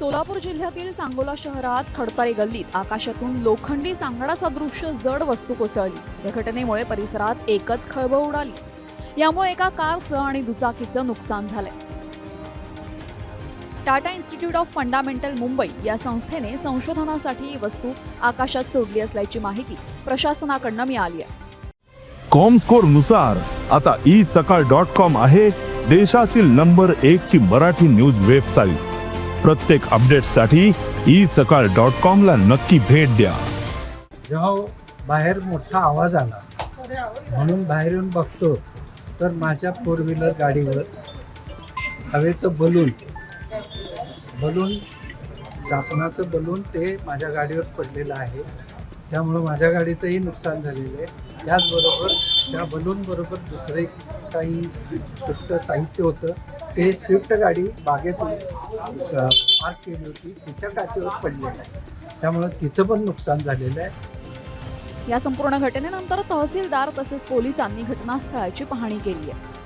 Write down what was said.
सोलापूर जिल्ह्यातील सांगोला शहरात खडपारे गल्लीत आकाशातून लोखंडी सांगडा सदृश जड वस्तू कोसळली. या घटनेमुळे परिसरात एकच खळबळ उडाली. यामुळे एका कारचं आणि दुचाकीचं नुकसान झालंय. Tata institute of fundamental Mumbai या संस्थेने संशोधनासाठी ही वस्तू आकाशात सोडली असल्याची माहिती प्रशासनाकडनं मिळाली आहे. कॉमस्कोरनुसार आता ई सकाळ डॉट कॉम आहे देशातील नंबर एक ची मराठी न्यूज वेबसाईट. प्रत्येक अपडेटसाठी ई सकाळ डॉट कॉम ला नक्की भेट द्या. जेव्हा बाहेर मोठा आवाज आला म्हणून बाहेर येऊन बघतो तर माझ्या फोर व्हीलर गाडीवर हवेचं बलून बलून शासनाचं बलून ते माझ्या गाडीवर पडलेलं आहे. त्यामुळं माझ्या गाडीचंही नुकसान झालेलं आहे. त्याचबरोबर त्या बलूनबरोबर दुसरे काही सुट्ट साहित्य होतं. ते स्विफ्ट गाडी बागेतून पार्क केली होती. तिच्या काचेवर पडलेलं आहे. त्यामुळं तिचं पण नुकसान झालेलं आहे. या संपूर्ण घटनेनंतर तहसीलदार तसेच पोलिसांनी घटनास्थळाची पाहणी केली आहे.